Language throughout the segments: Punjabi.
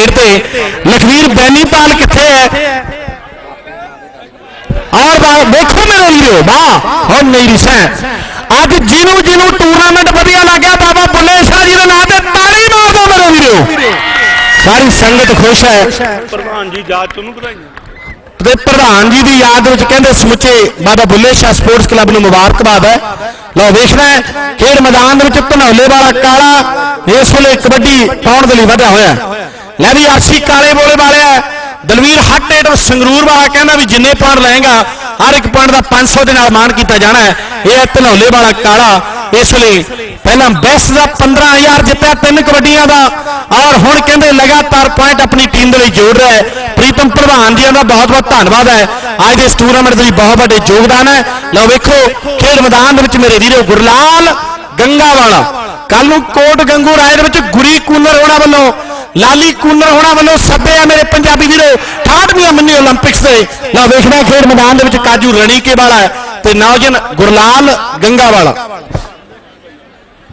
ਰੇਡ ਤੇ। ਲਖਵੀਰ ਬੈਨੀਪਾਲ ਕਿੱਥੇ ਹੈ? ਔਰ ਬਾ- ਵੇਖੋ ਮੇਰੇ ਵੀਰੋ ਵਾਹ ਹੁਣ ਨਹੀਂ ਰਿਸਾ ਅੱਜ ਜਿਹਨੂੰ ਜਿਹਨੂੰ ਟੂਰਨਾਮੈਂਟ ਵਧੀਆ ਲੱਗਿਆ ਬਾਬਾ ਬੁੱਲੇ ਸ਼ਾਹ ਜੀ ਦੇ ਨਾਂ ਤੇ ਤਾੜੀ ਮਾਰ ਦਿਓ ਮੇਰੇ ਵੀਰੋ। ਸਾਰੀ ਸੰਗਤ ਖੁਸ਼ ਹੈ। ਪ੍ਰਧਾਨ ਜੀ ਜਾਤ ਤੁਹਾਨੂੰ ਵਧਾਈਆਂ। ਤੇ ਪ੍ਰਧਾਨ ਜੀ ਦੀ ਯਾਦ ਵਿੱਚ ਕਹਿੰਦੇ ਸਮੁੱਚੇ ਬਾਬਾ ਬੁੱਲੇ ਸ਼ਾਹ ਸਪੋਰਟਸ ਕਲੱਬ ਨੂੰ ਮੁਬਾਰਕਬਾਦ ਹੈ। ਲਓ ਵੇਖਣਾ ਹੈ ਖੇਡ ਮੈਦਾਨ ਦੇ ਵਿੱਚ ਧਨੌਲੇ ਵਾਲਾ ਕਾਲਾ ਇਸ ਵੇਲੇ ਕਬੱਡੀ ਪਾਉਣ ਲੈ ਵੀ ਆਰਸੀ ਕਾਲੇ ਬੋਲੇ ਵਾਲਿਆ ਦਲਵੀਰ ਹੱਟ ਏਟ ਸੰਗਰੂਰ ਵਾਲਾ ਕਹਿੰਦਾ ਵੀ ਜਿੰਨੇ ਪੁਆਇੰਟ ਲਏਗਾ, ਹਰ ਇੱਕ ਪੁਆਇੰਟ ਦਾ 500 ਦੇ ਨਾਲ ਮਾਣ ਕੀਤਾ ਜਾਣਾ ਹੈ। ਇਹ ਹੈ ਧਨੌਲੇ ਵਾਲਾ ਕਾਲਾ। ਇਸ ਲਈ ਪਹਿਲਾਂ ਬੈਸਟ ਦਾ 15000 ਜਿੱਤਿਆ, ਤਿੰਨ ਕਬੱਡੀਆਂ ਦਾ। ਔਰ ਹੁਣ ਕਹਿੰਦੇ ਲਗਾਤਾਰ ਪੁਆਇੰਟ ਆਪਣੀ ਟੀਮ ਦੇ ਲਈ ਜੋੜ ਰਿਹਾ ਹੈ। ਪ੍ਰੀਤਮ ਪ੍ਰਧਾਨ ਜੀ ਦਾ ਬਹੁਤ ਬਹੁਤ ਧੰਨਵਾਦ ਹੈ। ਅੱਜ ਦੇ ਇਸ ਟੂਰਨਾਮੈਂਟ ਦੇ ਲਈ ਬਹੁਤ ਵੱਡੇ ਯੋਗਦਾਨ ਹੈ। ਲਓ ਵੇਖੋ, ਖੇਡ ਮੈਦਾਨ ਦੇ ਵਿੱਚ ਮੇਰੇ ਵੀਰੋ ਗੁਰਲਾਲ ਗੰਗਾ ਵਾਲਾ ਕੱਲ ਨੂੰ ਕੋਟ ਗੰਗੂ ਰਾਏ ਦੇ ਵਿੱਚ ਗੁਰੀ ਕੂਨਰ ਹੋਣਾ ਵੱਲੋਂ ਲਾਲੀ ਕੂਨਰ ਹੋਣਾ ਵੱਲੋਂ ਸੱਦੇ ਆ ਮੇਰੇ ਪੰਜਾਬੀ ਵੀਰੋ 68ਵੀਂ ਮੰਨੀ 올림픽ਸ ਦੇ ਨਾ ਵੇਖਣਾ ਖੇਡ ਮੈਦਾਨ ਦੇ ਵਿੱਚ ਕਾਜੂ ਰਣੀਕੇ ਵਾਲਾ ਤੇ ਨੌਜਨ ਗੁਰਲਾਲ ਗੰਗਾ ਵਾਲਾ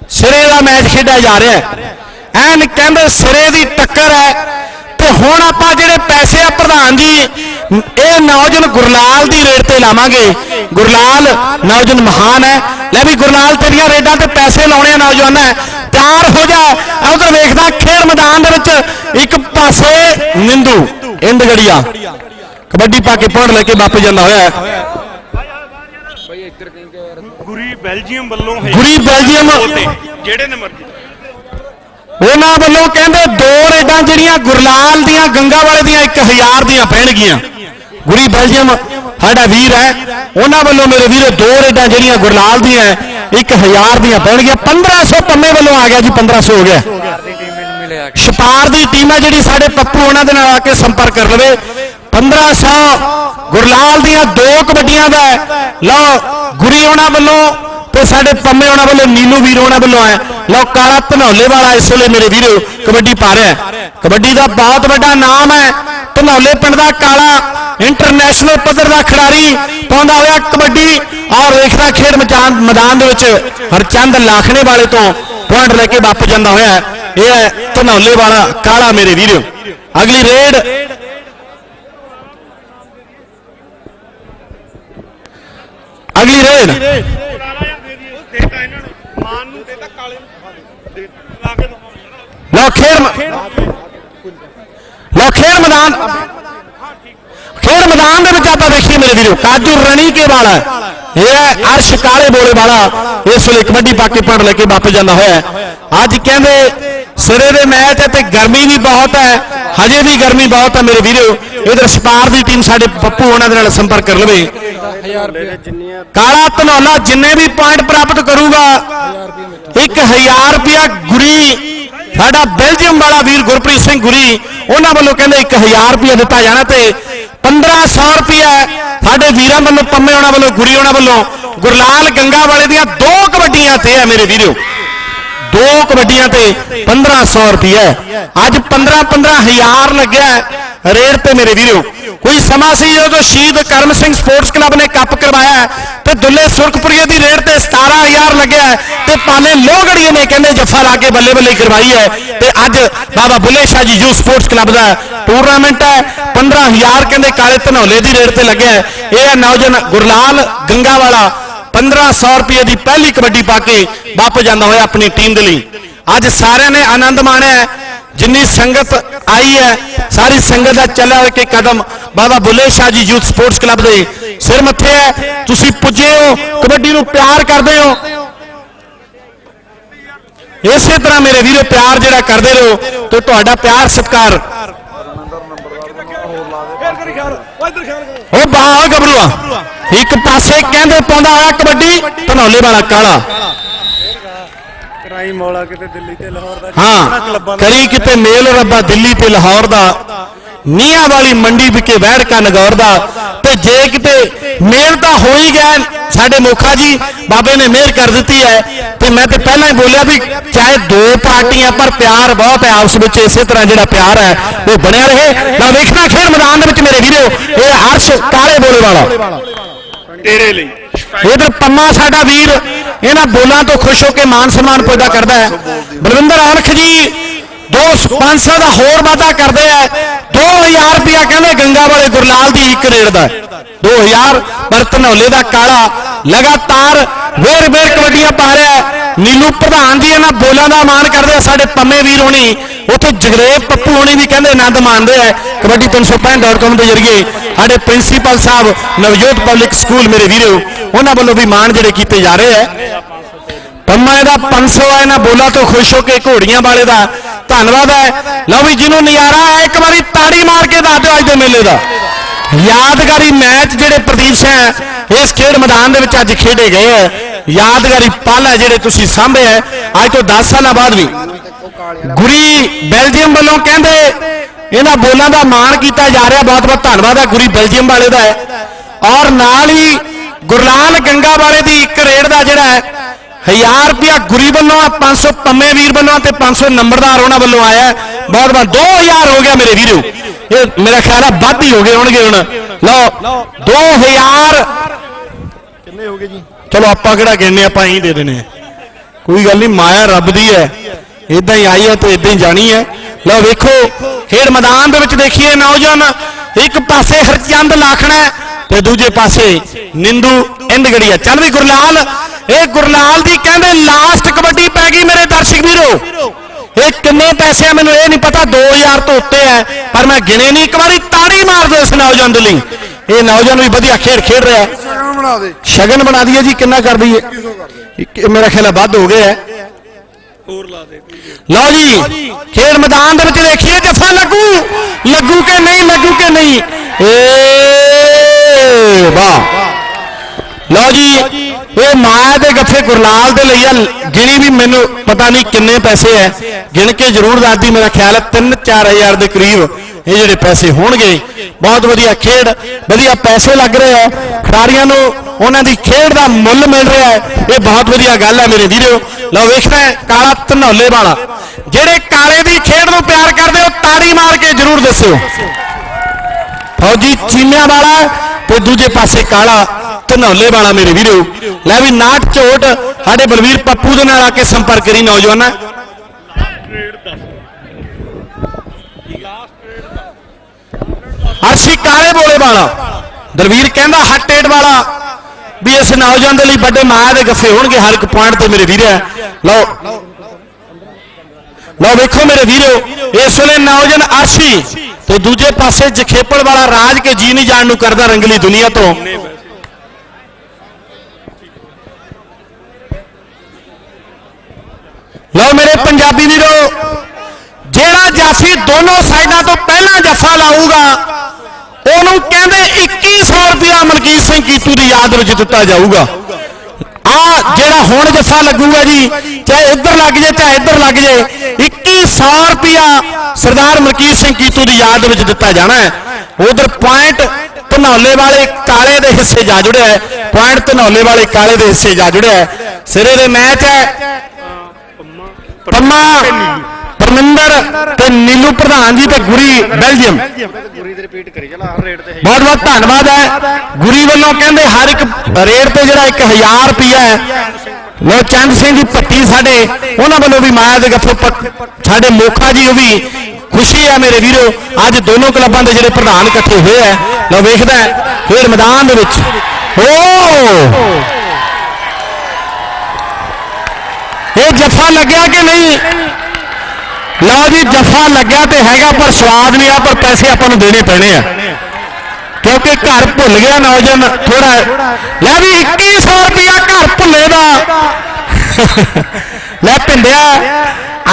ਸਿਰੇ ਦਾ ਮੈਚ ਖੇਡਿਆ ਜਾ ਰਿਹਾ ਹੈ। ਐਨ ਕਹਿੰਦੇ ਸਿਰੇ ਦੀ ਟੱਕਰ ਹੈ ਤੇ ਹੁਣ ਆਪਾਂ ਜਿਹੜੇ ਪੈਸੇ ਆ ਪ੍ਰਧਾਨ ਜੀ, ਇਹ ਨੌਜਨ ਗੁਰਲਾਲ ਦੀ ਰੇਡ ਤੇ ਲਾਵਾਂਗੇ। ਗੁਰਲਾਲ ਨੌਜਨ ਮਹਾਨ ਹੈ। ਲੈ ਵੀ ਗੁਰਲਾਲ, ਤੇਰੀਆਂ ਰੇਡਾਂ ਤੇ ਪੈਸੇ ਲਾਉਣੇ ਆ ਨੌਜਵਾਨਾਂ। ਤਿਆਰ ਹੋ ਜਾ। ਉਧਰ ਵੇਖਦਾ ਖੇਡ ਮੈਦਾਨ ਦੇ ਵਿੱਚ ਇੱਕ ਪਾਸੇ ਨਿੰਦੂ ਇੰਦਗੜੀਆ ਕਬੱਡੀ ਪਾ ਕੇ ਪੌੜ ਲੈ ਕੇ ਵਾਪਸ ਜਾਂਦਾ ਹੋਇਆ ਗੁਰੀ ਬੈਲਜੀਅਮ ਵੱਲੋਂ ਹੈ। ਗੁਰੀ ਬੈਲਜੀਅਮ। ਜਿਹੜੇ ਨੇ ਮਰਜ਼ੀ ਉਹਨਾਂ ਵੱਲੋਂ ਕਹਿੰਦੇ ਦੋ ਰੇਡਾਂ ਜਿਹੜੀਆਂ ਗੁਰਲਾਲ ਦੀਆਂ ਗੰਗਾ ਵਾਲੇ ਦੀਆਂ 1000 ਦੀਆਂ ਪੈਣਗੀਆਂ। ਗੁਰੀ ਬੈਲਜੀਅਮ ਸਾਡਾ ਵੀਰ ਹੈ। ਉਹਨਾਂ ਵੱਲੋਂ ਮੇਰੇ ਵੀਰੋ ਦੋ ਰੇਡਾਂ ਜਿਹੜੀਆਂ ਗੁਰਲਾਲ ਦੀਆਂ 1000 ਦੀਆਂ ਪੈਣਗੀਆਂ। 1500 ਪੰਮੇ ਵੱਲੋਂ ਆ ਗਿਆ ਜੀ 1500 ਹੋ ਗਿਆ। ਛਪਾਰ ਦੀ ਟੀਮ ਹੈ ਜਿਹੜੀ ਸਾਡੇ ਪੱਪੂ ਉਹਨਾਂ ਦੇ ਨਾਲ ਆ ਕੇ ਸੰਪਰਕ ਕਰ ਲਵੇ। 1500 ਗੁਰਲਾਲ ਦੀਆਂ ਦੋ ਕਬੱਡੀਆਂ ਦਾ ਲਓ, ਗੁਰੀ ਉਹਨਾਂ ਵੱਲੋਂ ਤੇ ਸਾਡੇ ਪੰਮੇ ਉਹਨਾਂ ਵੱਲੋਂ ਨੀਨੂ ਵੀਰ ਉਹਨਾਂ ਵੱਲੋਂ ਆਇਆ। ਲਓ, ਕਾਲਾ ਧਨੌਲੇ ਵਾਲਾ ਇਸ ਵੇਲੇ ਮੇਰੇ ਵੀਰੋ ਕਬੱਡੀ ਪਾ ਰਿਹਾ ਕਬੱਡੀ ਦਾ ਬਹੁਤ ਵੱਡਾ ਨਾਮ ਹੈ। ਧਨੌਲੇ ਪਿੰਡ ਦਾ ਕਾਲਾ ਇੰਟਰਨੈਸ਼ਨਲ ਪੱਧਰ ਦਾ ਖਿਡਾਰੀ ਪਾਉਂਦਾ ਹੋਇਆ ਕਬੱਡੀ। ਔਰ ਵੇਖਦਾ ਖੇਡ ਮੈਦਾਨ ਮੈਦਾਨ ਦੇ ਵਿੱਚ ਹਰਚੰਦ ਲਾਖਣੇ ਵਾਲੇ ਤੋਂ ਪੁਆਇੰਟ ਲੈ ਕੇ ਵਾਪਸ ਜਾਂਦਾ ਹੋਇਆ ਇਹ ਹੈ ਧਨੌਲੇ ਵਾਲਾ ਕਾਲਾ ਮੇਰੇ ਵੀਰੋ। ਅਗਲੀ ਰੇਡ। ਅਗਲੀ ਰੇਡ। ਲੋ ਖੇਡ ਲੋ ਖੇਡ ਮੈਦਾਨ। ਖੇਡ ਮੈਦਾਨ ਦੇ ਵਿੱਚ ਆਪਾਂ ਵੇਖੀਏ ਮੇਰੇ ਵੀਰੋ, ਕਾਜੂ ਰਣੀ ਕੇ ਵਾਲਾ ਇਹ ਹੈ ਅਰਸ਼ ਕਾਲੇ ਬੋਲੇ ਵਾਲਾ। ਇਸ ਵੇਲੇ ਕਬੱਡੀ ਪਾ ਕੇ ਪੜ ਲੈ ਕੇ ਵਾਪਸ ਜਾਂਦਾ ਹੋਇਆ ਅੱਜ ਕਹਿੰਦੇ ਸਿਰੇ ਦੇ ਮੈਚ ਹੈ ਤੇ ਗਰਮੀ ਵੀ ਬਹੁਤ ਹੈ। ਹਜੇ ਵੀ ਗਰਮੀ ਬਹੁਤ ਹੈ ਮੇਰੇ ਵੀਰੋ। ਇਧਰ ਸਪਾਰ ਦੀ ਟੀਮ ਸਾਡੇ ਪੱਪੂ ਉਹਨਾਂ ਦੇ ਨਾਲ ਸੰਪਰਕ ਕਰ ਲਵੇ। ਕਾਲਾ ਧਨੌਲਾ ਜਿੰਨੇ ਵੀ ਪੁਆਇੰਟ ਪ੍ਰਾਪਤ ਕਰੂਗਾ 1000 ਰੁਪਿਆ ਗੁਰੀ, ਸਾਡਾ ਬੈਲਜੀਅਮ ਵਾਲਾ ਵੀਰ ਗੁਰਪ੍ਰੀਤ ਸਿੰਘ ਗੁਰੀ, ਉਹਨਾਂ ਵੱਲੋਂ ਕਹਿੰਦੇ 1000 ਰੁਪਿਆ ਦਿੱਤਾ ਜਾਣਾ ਤੇ 1500 ਰੁਪਿਆ ਸਾਡੇ ਵੀਰਾਂ ਵੱਲੋਂ, ਪੰਮੇ ਉਹਨਾਂ ਵੱਲੋਂ, ਗੁਰੀ ਉਹਨਾਂ ਵੱਲੋਂ, ਗੁਰਲਾਲ ਗੰਗਾ ਵਾਲੇ ਦੀਆਂ ਦੋ ਕਬੱਡੀਆਂ ਤੇ ਹੈ ਮੇਰੇ ਵੀਰੋ। ਦੋ ਕਬੱਡੀਆਂ ਤੇ 1500 ਰੁਪਏ ਅੱਜ 15 15000 ਲੱਗਿਆ ਰੇਟ ਤੇ ਮੇਰੇ ਵੀਰੋ। ਕੋਈ ਸਮਾਂ ਸੀ ਜਦੋਂ ਸ਼ਹੀਦ ਕਰਮ ਸਿੰਘ ਸਪੋਰਟਸ ਕਲੱਬ ਨੇ ਕੱਪ ਕਰਵਾਇਆ ਤੇ ਦੁੱਲੇ ਸੁਰਖਪੁਰੀਏ ਦੀ ਰੇਟ ਤੇ 17000 ਲੱਗਿਆ ਤੇ ਪਾਲੇ ਲੋਹਗੜੀਏ ਨੇ ਕਹਿੰਦੇ ਜੱਫਾ ਲਾ ਕੇ ਬੱਲੇ ਬੱਲੇ ਕਰਵਾਈ ਹੈ ਤੇ ਅੱਜ ਬਾਬਾ ਬੁੱਲੇ ਸ਼ਾਹ ਜੀ ਯੂ ਸਪੋਰਟਸ ਕਲੱਬ ਦਾ ਟੂਰਨਾਮੈਂਟ ਹੈ 15000 ਕਹਿੰਦੇ ਕਾਲੇ ਧਨੌਲੇ ਦੀ ਰੇਡ ਤੇ ਲੱਗਿਆ ਇਹ ਹੈ ਨੌਜਨ ਗੁਰਲਾਲ ਗੰਗਾ ਵਾਲਾ 1500 ਰੁਪਏ ਦੀ ਪਹਿਲੀ ਕਬੱਡੀ ਪਾ ਕੇ ਵਾਪਸ ਜਾਂਦਾ ਹੋਇਆ ਆਪਣੀ ਟੀਮ ਦੇ ਲਈ। ਅੱਜ ਸਾਰਿਆਂ ਨੇ ਆਨੰਦ ਮਾਣਿਆ ਜਿੰਨੀ ਸੰਗਤ ਆਈ ਹੈ, ਸਾਰੀ ਸੰਗਤ ਦਾ ਚੱਲਿਆ ਹੋਇਆ ਕਦਮ। ਬਾਬਾ ਬੁੱਲੇ ਸ਼ਾਹ ਜੀ ਯੂਥ ਸਪੋਰਟਸ ਕਲੱਬ ਦੇ ਸਿਰ ਮੱਥੇ ਹੈ, ਤੁਸੀਂ ਪੁੱਜੇ ਹੋ, ਕਬੱਡੀ ਨੂੰ ਪਿਆਰ ਕਰਦੇ ਹੋ। ਇਸੇ ਤਰ੍ਹਾਂ ਮੇਰੇ ਵੀਰੋ, ਪਿਆਰ ਜਿਹੜਾ ਕਰਦੇ ਰਹੋ, ਤੇ ਤੁਹਾਡਾ ਪਿਆਰ ਸਤਿਕਾਰ ਉਹ ਬਾਹ ਗੱਭਰੂਆ। ਇੱਕ ਪਾਸੇ ਕਹਿੰਦੇ ਪਾਉਂਦਾ ਹੋਇਆ ਕਬੱਡੀ ਧਨੌਲੇ ਵਾਲਾ ਕਾਲਾ। ਕਰਾਈ ਮੌਲਾ ਕਿਤੇ ਦਿੱਲੀ ਤੇ ਲਾਹੌਰ ਦਾ। ਹਾਂ ਕਰੀ ਕਿਤੇ ਮੇਲ ਰੱਬਾ ਦਿੱਲੀ ਤੇ ਲਾਹੌਰ ਦਾ। ਨੀਆਂ ਵਾਲੀ ਮੰਡੀ ਵਿਕੇ ਵਹਿੜ ਕਾ ਨਗੌਰ ਦਾ। ਤੇ ਜੇ ਕਿਤੇ ਮੇਲ ਤਾਂ ਹੋ ਹੀ ਗਿਆ ਸਾਡੇ ਮੋਖਾ ਜੀ ਬਾਬੇ ਨੇ ਮਿਹਰ ਕਰ ਦਿੱਤੀ ਹੈ ਤੇ ਮੈਂ ਤੇ ਪਹਿਲਾਂ ਹੀ ਬੋਲਿਆ ਵੀ ਚਾਹੇ ਦੋ ਪਾਰਟੀਆਂ ਪਰ ਪਿਆਰ ਬਹੁਤ ਹੈ ਆਪਸ ਵਿੱਚ ਇਸੇ ਤਰ੍ਹਾਂ ਜਿਹੜਾ ਪਿਆਰ ਹੈ ਉਹ ਬਣਿਆ ਰਹੇ। ਨਾ ਵੇਖਣਾ ਖੇਡ ਮੈਦਾਨ ਦੇ ਵਿੱਚ ਮੇਰੇ ਵੀਰੋ ਇਹ ਹਰਸ਼ ਕਾਲੇ ਬੋਲੇ ਵਾਲਾ। ਤੇਰੇ ਲਈ। ਇਧਰ ਪੰਮਾ ਸਾਡਾ ਵੀਰ ਇਹਨਾਂ ਬੋਲਾਂ ਤੋਂ ਖੁਸ਼ ਹੋ ਕੇ ਮਾਨ ਸਨਮਾਨ ਪੁੱਜਦਾ ਕਰਦਾ ਹੈ। ਬਲਵਿੰਦਰ ਔਲਖ ਜੀ ਦੋ 500 ਦਾ ਹੋਰ ਵਾਅਦਾ ਕਰਦੇ ਆ 2000 ਰੁਪਇਆ ਕਹਿੰਦੇ ਗੰਗਾ ਵਾਲੇ ਗੁਰਲਾਲ ਦੀ ਇੱਕ ਰੇਡ ਦਾ। 2000 ਪਰ ਧਨੌਲੇ ਦਾ ਕਾਲਾ ਲਗਾਤਾਰ ਵੇਰ ਵੇਰ ਕਬੱਡੀਆਂ ਪਾ ਰਿਹਾ ਹੈ। ਨੀਲੂ ਪ੍ਰਧਾਨ ਜੀ ਇਹਨਾਂ ਬੋਲਾਂ ਦਾ ਮਾਣ ਕਰਦੇ ਆ ਸਾਡੇ ਪੰਮੇ ਵੀਰ ਹੋਣੀ, ਉੱਥੇ ਜਗਰੇਬ ਪੱਪੂ ਹੋਣੀ ਵੀ ਕਹਿੰਦੇ ਆਨੰਦ ਮਾਣਦੇ ਆ। ਕਬੱਡੀ 365.com ਦੇ ਜ਼ਰੀਏ ਸਾਡੇ ਪ੍ਰਿੰਸੀਪਲ ਸਾਹਿਬ, ਨਵਜੋਤ ਪਬਲਿਕ ਸਕੂਲ ਮੇਰੇ ਵੀਰੋ, ਉਹਨਾਂ ਵੱਲੋਂ ਵੀ ਮਾਣ ਜਿਹੜੇ ਕੀਤੇ ਜਾ ਰਹੇ ਆ। ਪੰਮਾ ਇਹਦਾ 500 ਆ, ਇਹਨਾਂ ਬੋਲਾਂ ਤੋਂ ਖੁਸ਼ ਹੋ ਕੇ ਘੋੜੀਆਂ ਵਾਲੇ ਦਾ ਧੰਨਵਾਦ ਹੈ। ਲਓ ਵੀ ਜਿਹਨੂੰ ਨਜ਼ਾਰਾ ਹੈ, ਇੱਕ ਵਾਰੀ ਤਾੜੀ ਮਾਰ ਕੇ ਦੱਸ ਦਿਓ ਅੱਜ ਦੇ ਮੇਲੇ ਦਾ। ਯਾਦਗਾਰੀ ਮੈਚ ਜਿਹੜੇ ਪ੍ਰਦੀਪ ਸਿੰਘ ਇਸ ਖੇਡ ਮੈਦਾਨ ਦੇ ਵਿੱਚ ਅੱਜ ਖੇਡੇ ਗਏ ਹੈ। ਯਾਦਗਾਰੀ ਪਲ ਹੈ ਜਿਹੜੇ ਤੁਸੀਂ ਸਾਂਭੇ ਹੈ। ਅੱਜ ਤੋਂ 10 ਸਾਲਾਂ ਬਾਅਦ ਵੀ। ਗੁਰੀ ਬੈਲਜੀਅਮ ਵੱਲੋਂ ਕਹਿੰਦੇ ਇਹਨਾਂ ਬੋਲਾਂ ਦਾ ਮਾਣ ਕੀਤਾ ਜਾ ਰਿਹਾ। ਬਹੁਤ ਬਹੁਤ ਧੰਨਵਾਦ ਹੈ, ਗੁਰੀ ਬੈਲਜੀਅਮ ਵਾਲੇ ਦਾ ਹੈ। ਔਰ ਨਾਲ ਹੀ ਗੁਰਲਾਲ ਗੰਗਾ ਵਾਲੇ ਦੀ ਇੱਕ ਰੇਡ ਦਾ ਜਿਹੜਾ ਹੈ 1000 ਰੁਪਿਆ ਗੁਰੀ ਵੱਲੋਂ ਆ 500 ਪੰਮੇ ਵੀਰ ਵੱਲੋਂ ਤੇ 500 ਨੰਬਰਦਾਰ ਉਹਨਾਂ ਵੱਲੋਂ ਆਇਆ ਹੈ। ਬਹੁਤ ਬਹੁਤ 2000 ਹੋ ਗਿਆ ਮੇਰੇ ਵੀਰੋ। ਇਹ ਮੇਰਾ ਖਿਆਲ ਹੈ ਵੱਧ ਹੀ ਹੋ ਗਏ ਹੋਣਗੇ ਹੁਣ। ਲਓ 2000 ਕਿੰਨੇ ਹੋ ਗਏ ਜੀ? ਚਲੋ ਆਪਾਂ ਕਿਹੜਾ ਗਿਣਨੇ ਆਪਾਂ ਇਹੀ ਦੇ ਦੇਣੇ ਆ। ਕੋਈ ਗੱਲ ਨਹੀਂ ਮਾਇਆ ਰੱਬ ਦੀ ਹੈ। ਇਦਾਂ ਹੀ ਆਈ ਹੈ ਤੇ ਇਦਾਂ ਹੀ ਜਾਣੀ ਹੈ। ਲਓ ਵੇਖੋ ਖੇਡ ਮੈਦਾਨ ਦੇ ਵਿੱਚ ਦੇਖੀਏ ਨੌਜਵਾਨ ਇੱਕ ਪਾਸੇ ਹਰਚੰਦ ਲਾਖਣਾ ਤੇ ਦੂਜੇ ਪਾਸੇ ਨਿੰਦੂ ਇੰਦਗੜੀਆ। ਚੱਲ ਵੀ ਗੁਰਲਾਲ ਇਹ ਗੁਰਲਾਲ ਦੀ ਕਹਿੰਦੇ ਲਾਸਟ ਕਬੱਡੀ ਪੈ ਗਈ ਮੇਰੇ ਦਰਸ਼ਕ ਵੀਰੋ। ਇਹ ਕਿੰਨੇ ਪੈਸੇ ਆ ਮੈਨੂੰ ਇਹ ਨਹੀਂ ਪਤਾ 2000 ਤੋਂ ਉੱਤੇ ਹੈ। ਪਰ ਮੈਂ ਗਿਣੇ ਨਹੀਂ ਇੱਕ ਵਾਰੀ ਤਾੜੀ ਮਾਰ ਦਿਓ ਇਸ ਨੌਜਵਾਨ ਦੇ ਲਈ ਇਹ ਨੌਜਵਾਨ ਵੀ ਵਧੀਆ ਖੇਡ ਖੇਡ ਰਿਹਾ ਹੈ ਸਗਨ ਬਣਾ ਦੇ ਸ਼ਗਨ ਬਣਾ ਦਈਏ ਜੀ ਕਿੰਨਾ ਕਰ ਦਈਏ ਇੱਕ- ਮੇਰਾ ਖਿਆਲ ਹੈ ਵੱਧ ਹੋ ਗਿਆ ਹੈ ਹੋਰ ਲਾ ਦੇ ਲਓ ਜੀ ਖੇਡ ਮੈਦਾਨ ਦੇ ਵਿੱਚ ਦੇਖੀਏ ਜੱਫਾ ਲੱਗੂ ਲੱਗੂ ਕਿ ਨਹੀਂ ਲੱਗੂ ਕਿ ਨਹੀਂ ਏ ਵਾਹ ਲਓ ਜੀ ਇਹ ਮਾਇਆ ਦੇ ਗੱਫੇ ਗੁਰਲਾਲ ਦੇ ਲਈ ਆ, ਗਿਣੀ ਵੀ ਮੈਨੂੰ ਪਤਾ ਨਹੀਂ ਕਿੰਨੇ ਪੈਸੇ ਐ। ਗਿਣ ਕੇ ਜ਼ਰੂਰ ਦੱਸਦੀ ਮੇਰਾ ਖਿਆਲ ਹੈ 3-4000 ਦੇ ਕਰੀਬ ਇਹ ਜਿਹੜੇ ਪੈਸੇ ਹੋਣਗੇ। ਬਹੁਤ ਵਧੀਆ ਖੇਡ, ਵਧੀਆ ਪੈਸੇ ਲੱਗ ਰਹੇ ਆ ਖਿਡਾਰੀਆਂ ਨੂੰ ਉਹਨਾਂ ਦੀ ਖੇਡ ਦਾ ਮੁੱਲ ਮਿਲ ਰਿਹਾ ਹੈ ਇਹ ਬਹੁਤ ਵਧੀਆ ਗੱਲ ਹੈ ਮੇਰੇ ਵੀਰੋ। ਲਓ ਵੇਖਣਾ ਕਾਲਾ ਧਨੌਲੇ ਵਾਲਾ। ਜਿਹੜੇ ਕਾਲੇ ਦੀ ਖੇਡ ਨੂੰ ਪਿਆਰ ਕਰਦੇ ਹੋ, ਤਾੜੀ ਮਾਰ ਕੇ ਜ਼ਰੂਰ ਦੱਸਿਓ। ਫੌਜੀ ਚੀਮਿਆਂ ਵਾਲਾ ਤੇ ਦੂਜੇ ਪਾਸੇ ਕਾਲਾ। ਧਨੌਲੇ ਵਾਲਾ ਮੇਰੇ ਵੀਰੋ। ਲੈ ਵੀ ਨਾਟ ਝੋਟ ਸਾਡੇ ਬਲਵੀਰ ਪੱਪੂ ਦੇ ਨਾਲ ਆ ਕੇ ਸੰਪਰਕ ਕਰੀ ਨੌਜਵਾਨਾਂ। ਰੇਡ ਕਾਲੇ ਬੋਲੇ ਵਾਲਾ। ਦਲਵੀਰ ਕਹਿੰਦਾ ਹੱਟ ਏਡ ਵਾਲਾ। ਵੀ ਇਸ ਨੌਜਵਾਨ ਦੇ ਲਈ ਵੱਡੇ ਮਾਇਆ ਦੇ ਗੱਫੇ ਹੋਣਗੇ, ਹਰ ਇੱਕ ਪੁਆਇੰਟ ਤੇ ਮੇਰੇ ਵੀਰ ਲਓ। ਲਓ ਵੇਖੋ ਮੇਰੇ ਵੀਰੋ, ਇਸ ਵੇਲੇ ਨੌਜਵਾਨ ਅਰਸ਼ੀ ਤੇ ਦੂਜੇ ਪਾਸੇ ਜਖੇਪੜ ਵਾਲਾ ਰਾਜ ਕੇ ਜੀ ਨਹੀਂ ਜਾਣ ਨੂੰ ਕਰਦਾ ਰੰਗਲੀ ਦੁਨੀਆ ਤੋਂ ਲਓ ਮੇਰੇ ਪੰਜਾਬੀ ਵੀਰੋ ਜਿਹੜਾ ਜਾਫੀ ਦੋਨੋਂ ਸਾਈਡਾਂ ਤੋਂ ਪਹਿਲਾਂ ਜੱਫਾ ਲਾਊਗਾ, ਉਹਨੂੰ ਕਹਿੰਦੇ 2100 ਰੁਪਇਆ ਮਲਕੀਤ ਸਿੰਘ ਕੀਤੂ ਦੀ ਯਾਦ ਵਿੱਚ ਦਿੱਤਾ ਜਾਊਗਾ। ਆ ਜਿਹੜਾ ਹੁਣ ਜੱਫਾ ਲੱਗੂਗਾ ਜੀ, ਚਾਹੇ ਇੱਧਰ ਲੱਗ ਜੇ, ਚਾਹੇ ਇੱਧਰ ਲੱਗ ਜੇ 2100 ਰੁਪਇਆ ਸਰਦਾਰ ਮਲਕੀਤ ਸਿੰਘ ਕੀਤੂ ਦੀ ਯਾਦ ਵਿੱਚ ਦਿੱਤਾ ਜਾਣਾ ਹੈ। ਉਧਰ ਪੁਆਇੰਟ ਧਨੌਲੇ ਵਾਲੇ ਕਾਲੇ ਦੇ ਹਿੱਸੇ ਜਾ ਜੁੜਿਆ ਹੈ। ਪੁਆਇੰਟ ਧਨੌਲੇ ਵਾਲੇ ਕਾਲੇ ਦੇ ਹਿੱਸੇ ਜਾ ਜੁੜਿਆ ਹੈ। ਸਿਰੇ ਦੇ ਮੈਚ ਹੈ। ਪੰਮਾ ਪਰਮਿੰਦਰ ਤੇ ਨੀਲੂ ਪ੍ਰਧਾਨ ਜੀ ਤੇ ਗੁਰੀ ਬੈਲਜੀਅਮ। ਗੁਰੀ ਤੇ ਰਿਪੀਟ ਕਰੀ ਚਲਾ ਹਰ ਰੇਡ ਤੇ ਬਹੁਤ ਬਹੁਤ ਧੰਨਵਾਦ ਹੈ। ਗੁਰੀ ਵੱਲੋਂ ਕਹਿੰਦੇ ਹਰ ਇੱਕ ਰੇਟ ਤੇ ਜਿਹੜਾ 1000 ਰੁਪਿਆ ਹੈ ਲੋ ਚੰਦ ਸਿੰਘ ਜੀ ਪੱਟੀ ਸਾਡੇ ਉਹਨਾਂ ਵੱਲੋਂ ਵੀ ਮਾਇਆ ਦੇ ਗੱਫੇ ਸਾਡੇ ਮੋਖਾ ਜੀ ਉਹ ਵੀ ਖੁਸ਼ੀ ਹੈ ਮੇਰੇ ਵੀਰੋ। ਅੱਜ ਦੋਨੋਂ ਕਲੱਬਾਂ ਦੇ ਜਿਹੜੇ ਪ੍ਰਧਾਨ ਇਕੱਠੇ ਹੋਏ ਆ ਲੋ ਵੇਖਦਾ ਹੈ, ਮੈਦਾਨ ਦੇ ਵਿੱਚ। ਓ! ਜੱਫਾ ਲੱਗਿਆ ਕਿ ਨਹੀਂ? ਲਓ ਜੀ, ਜਫ਼ਾ ਲੱਗਿਆ ਤੇ ਹੈਗਾ, ਪਰ ਸਵਾਦ ਨਹੀਂ ਆ, ਪਰ ਪੈਸੇ ਆਪਾਂ ਨੂੰ ਦੇਣੇ ਪੈਣੇ ਆ। ਕਿਉਂਕਿ ਘਰ ਭੁੱਲ ਗਿਆ ਨੌਜਵਾਨ ਥੋੜਾ ਲੈ ਵੀ 2100 ਰੁਪਇਆ ਘਰ ਭੁੱਲੇ ਦਾ। ਲੈ ਪਿੰਡਿਆ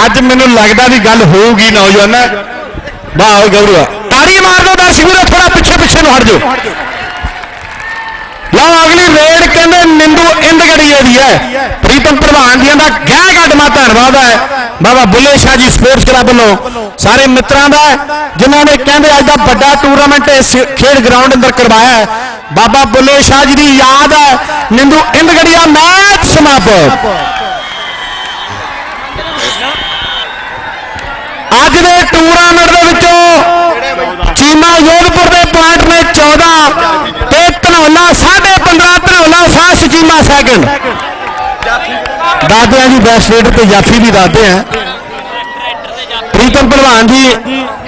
ਅੱਜ ਮੈਨੂੰ ਲੱਗਦਾ ਵੀ ਗੱਲ ਹੋਊਗੀ ਨੌਜਵਾਨ। ਵਾਹ ਗੌਰਵ ਤਾੜੀ ਮਾਰ ਦੋ ਦਰਸ਼ਕ ਥੋੜਾ ਪਿੱਛੇ ਪਿੱਛੇ ਨੂੰ ਹਟ ਜਾਓ। ਲਓ ਅਗਲੀ ਰੇਡ ਕਹਿੰਦੇ ਨਿੰਦੂ ਇੰਦਗੜੀਏ ਦੀ ਹੈ। ਪ੍ਰੀਤਮ ਪ੍ਰਧਾਨ ਜੀਆਂ ਦਾ ਗਹਿ ਗੱਡਮਾ ਧੰਨਵਾਦ ਹੈ। ਬਾਬਾ ਬੁੱਲੇ ਸ਼ਾਹ ਜੀ ਸਪੋਰਟਸ ਕਲੱਬ ਵੱਲੋਂ, ਸਾਰੇ ਮਿੱਤਰਾਂ ਦਾ ਜਿਨ੍ਹਾਂ ਨੇ ਕਹਿੰਦੇ ਅੱਜ ਦਾ ਵੱਡਾ ਟੂਰਨਾਮੈਂਟ ਇਸ ਖੇਡ ਗਰਾਊਂਡ ਅੰਦਰ ਕਰਵਾਇਆ ਹੈ। ਬਾਬਾ ਬੁੱਲੇ ਸ਼ਾਹ ਜੀ ਦੀ ਯਾਦ ਹੈ, ਨਿੰਦੂ ਇੰਦਗੜੀਆ ਮੈਚ ਸਮਾਪਤ। ਅੱਜ ਦੇ ਟੂਰਨਾਮੈਂਟ ਦੇ ਵਿੱਚੋਂ ਚੀਮਾ ਯੋਧਪੁਰ ਦੇ ਪੁਆਇੰਟ ਨੇ 14 ਤੇ ਧਨੌਲਾ 15.5 ਧਨੌਲਾ ਫਾਸਟ ਚੀਮਾ ਸੈਕਿੰਡ ਦਾਦੇ ਆ ਜੀ ਬੈਸਟ ਰੇਡਰ ਤੇ ਜਾਫੀ ਵੀ ਦਾਦੇ ਆ। ਪ੍ਰੀਤਮ ਭਲਵਾਨ ਜੀ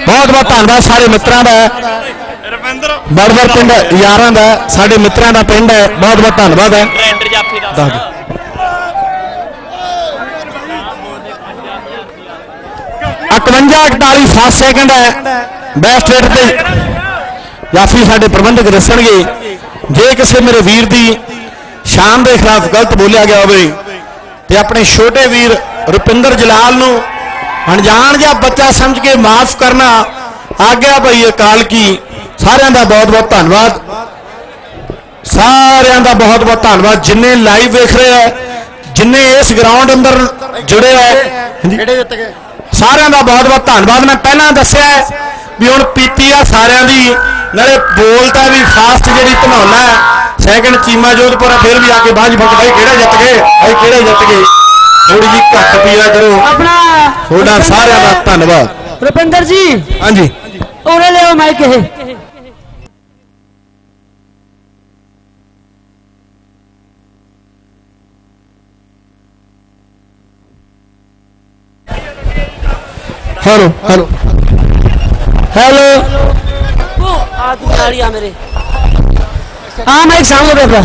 ਬਹੁਤ ਬਹੁਤ ਧੰਨਵਾਦ ਸਾਰੇ ਮਿੱਤਰਾਂ ਦਾ। ਰਵਿੰਦਰ। ਬੜਬੜ ਪਿੰਡ ਯਾਰਾਂ ਦਾ ਸਾਡੇ ਮਿੱਤਰਾਂ ਦਾ ਪਿੰਡ ਹੈ ਬਹੁਤ ਬਹੁਤ ਧੰਨਵਾਦ ਹੈ। ਟ੍ਰੈਂਡਰ ਜਾਫੀ ਦਾ। ਦੱਸ ਦਿਓ। 51 41 7 ਸੈਕਿੰਡ ਹੈ ਬੈਸਟ ਰੇਟ ਤੇ ਜਾਫੀ ਸਾਡੇ ਪ੍ਰਬੰਧਕ ਦੱਸਣਗੇ। ਜੇ ਕਿਸੇ ਮੇਰੇ ਵੀਰ ਦੀ ਸ਼ਾਨ ਦੇ ਖਿਲਾਫ ਗਲਤ ਬੋਲਿਆ ਗਿਆ ਹੋਵੇ ਤੇ ਆਪਣੇ ਛੋਟੇ ਵੀਰ ਰੁਪਿੰਦਰ ਜਲਾਲ ਨੂੰ ਅਣਜਾਣ ਜਾਂ ਬੱਚਾ ਸਮਝ ਕੇ ਮਾਫ ਕਰਨਾ ਆਗਿਆ ਭਈ ਅਕਾਲ ਕੀ। ਸਾਰਿਆਂ ਦਾ ਬਹੁਤ ਬਹੁਤ ਧੰਨਵਾਦ। ਸਾਰਿਆਂ ਦਾ ਬਹੁਤ ਬਹੁਤ ਧੰਨਵਾਦ। ਜਿੰਨੇ ਲਾਈਵ ਵੇਖ ਰਹੇ ਹੈ ਜਿੰਨੇ ਇਸ ਗਰਾਊਂਡ ਅੰਦਰ ਜੁੜੇ ਜਿੱਤ ਗਏ? ਸਾਰਿਆਂ ਦਾ ਬਹੁਤ ਬਹੁਤ ਧੰਨਵਾਦ। ਮੈਂ ਪਹਿਲਾਂ ਦੱਸਿਆ ਵੀ ਹੁਣ ਪੀਤੀ ਆ ਸਾਰਿਆਂ ਦੀ ਨਾਲੇ ਬੋਲਤਾ ਵੀ ਫਾਸਟ ਜਿਹੜੀ ਧਨੌਲਾ ਹੈ ਸੈਕਿੰਡ ਚੀਮਾ ਜੋਧਪੁਰ ਫਿਰ ਵੀ ਆ ਕੇ ਬਾਝ ਫੜ ਭਾਈ ਕਿਹੜਾ ਜਿੱਤ ਗਏ? ਭਾਈ ਕਿਹੜਾ ਜਿੱਤ ਗਏ? ਥੋੜੀ ਜੀ ਘੱਟ ਪੀਆ ਕਰੋ। ਆਪਣਾ ਤੁਹਾਡਾ ਸਾਰਿਆਂ ਦਾ ਧੰਨਵਾਦ। ਰੁਪਿੰਦਰ ਜੀ। ਹਾਂਜੀ। ਉਰੇ ਲਿਓ ਮਾਈਕ ਇਹ। ਹੈਲੋ ਹੈਲੋ ਹੈਲੋ ਉਹ ਆ ਤੂੰ ਨਾਲ ਹੀ ਆ ਮੇਰੇ। हाँ माइक सामने बैठा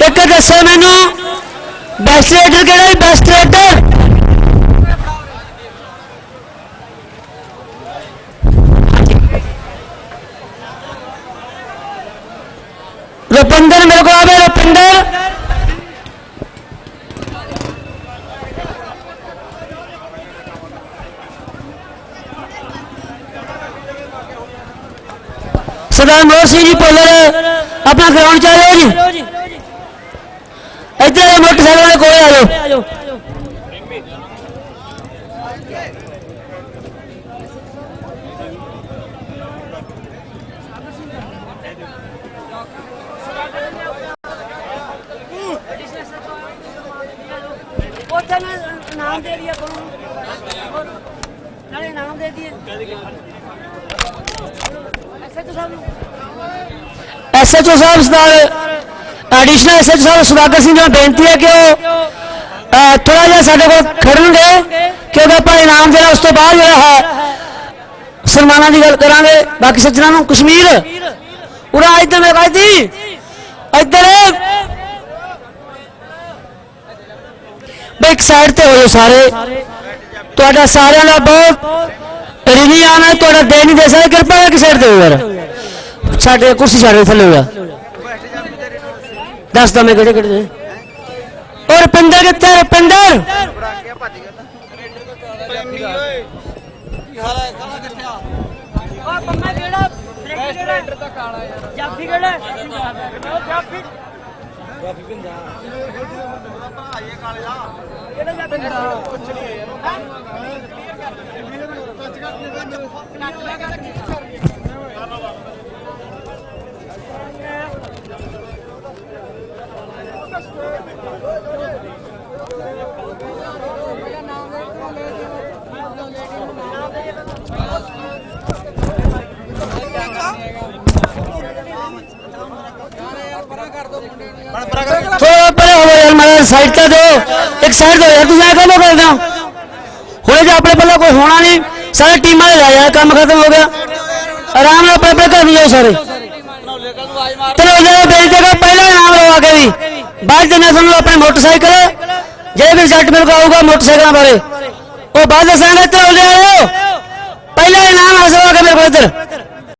ਇੱਕ ਦੱਸੋ ਮੈਨੂੰ ਬੈਸਟ ਰੇਡਰ ਕਿਹੜਾ ਹੈ ਬੈਸਟ ਰੇਡਰ ਰੁਪਿੰਦਰ ਮੇਰੇ ਕੋਲ ਆਵੇ ਰੁਪਿੰਦਰ ਸਰਦਾਰ ਮੋਹਨ ਸਿੰਘ ਜੀ ਪੁੱਲਰ ਆਪਣਾ ਗਰਾਊਂਡ ਚ ਆ ਜਾਓ ਜੀ। ਇੱਧਰ ਮੋਟਰਸਾਈਕਲ ਵਾਲੇ ਕੋਲ ਆ ਜਾਓ ਉੱਥੇ ਨਾ ਨਾਮ ਦੇ ਦਿਆ ਕਰੋ ਨਾਲੇ ਨਾਮ ਦੇ ਦਿਏ ਐਸਐਚਓ ਸਾਹਿਬ ਨੂੰ ਐਸਐਚਓ ਸਾਹਿਬ ਸਰਦਾਰ ਐਡੀਸ਼ਨਲ ਐਸਐਚਓ ਸਾਹਿਬ ਸੁਦਾਗਰ ਸਿੰਘ ਜੀ ਨੂੰ ਬੇਨਤੀ ਹੈ ਕਿ ਉਹ ਥੋੜਾ ਜਿਹਾ ਸਾਡੇ ਕੋਲ ਖੜਨਗੇ, ਕਿਉਂਕਿ ਆਪਾਂ ਇਨਾਮ ਦੇਣਾ ਉਸ ਤੋਂ ਬਾਅਦ ਜਿਹੜਾ ਹੈ, ਸਨਮਾਨਾਂ ਦੀ ਗੱਲ ਕਰਾਂਗੇ। ਬਾਕੀ ਸੱਜਣਾ ਨੂੰ ਕਸ਼ਮੀਰ, ਉਰਾ ਇੱਧਰ ਮੈਂ ਕਹਿੰਦੀ ਇੱਧਰ। ਬਈ ਇੱਕ ਸਾਈਡ ਤੇ ਹੋ ਜਾਓ ਸਾਰੇ। ਤੁਹਾਡਾ ਸਾਰਿਆਂ ਦਾ ਬਹੁਤ ਰਿਨੀ ਆਣਾ ਤੁਹਾਡਾ ਦੇ ਨਹੀਂ ਦੇ ਸਕਦਾ, ਕਿਰਪਾ ਕਰਕੇ ਸਾਈਡ ਤੇ ਹੋ ਯਾਰ। ਸਾਡੇ ਕੁਰਸੀ ਛੱਡ ਥੱਲੇ ਹੋ ਜਾ ਦੱਸ ਦੋ ਮੈਂ ਕਿਹੜੇ ਕਿਹੜੇ ਦੇ ਔਰ ਰੁਪਿੰਦਰ ਕਿੱਥੇ ਹੈ? ਰੁਪਿੰਦਰ ਉਹ ਪੰਮਾ ਕਿਹੜਾ ਰੈਕਟਰ ਤਾਂ ਕਾਲਾ ਯਾਰ ਜਾਫੀ ਕਿਹੜਾ ਜਾਫੀ ਜਾਫੀ ਪਿੰਦਾ ਕਿਹੜਾ ਜਾਫੀ ਕੁਛ ਨਹੀਂ ਥੋੜਾ ਪਰੇ ਹੋ ਯਾਰ ਮੈਂ ਸਾਈਡ ਤੇ ਦੋ ਇੱਕ ਸਾਈਡ ਦੋ ਯਾਰ ਤੁਸੀਂ ਐ ਕਦੋਂ ਕਰਦੇ ਹੋ ਹੁਣੇ ਜੇ ਆਪਣੇ ਪੱਲੇ ਕੋਈ ਹੋਣਾ ਨਹੀਂ ਸਾਰੇ ਟੀਮਾਂ ਦੇ ਲੈ ਜਾ ਕੰਮ ਖਤਮ ਹੋ ਬਾਅਦ ਦੇ ਨਾਲ ਤੁਹਾਨੂੰ ਆਪਣੇ ਮੋਟਰਸਾਈਕਲ, ਜੇ ਵੀ ਰਿਜ਼ਲਟ ਮਿਲ ਕੇ ਆਊਗਾ ਮੋਟਰਸਾਈਕਲਾਂ ਬਾਰੇ। ਉਹ ਬਾਅਦ ਦੱਸਾਂਗਾ ਇੱਧਰ ਹੋ ਲਿਆਓ ਪਹਿਲਾ ਇਨਾਮ ਹਾਸਲ ਹੋਗਾ ਮੇਰੇ ਕੋਲ ਇੱਧਰ।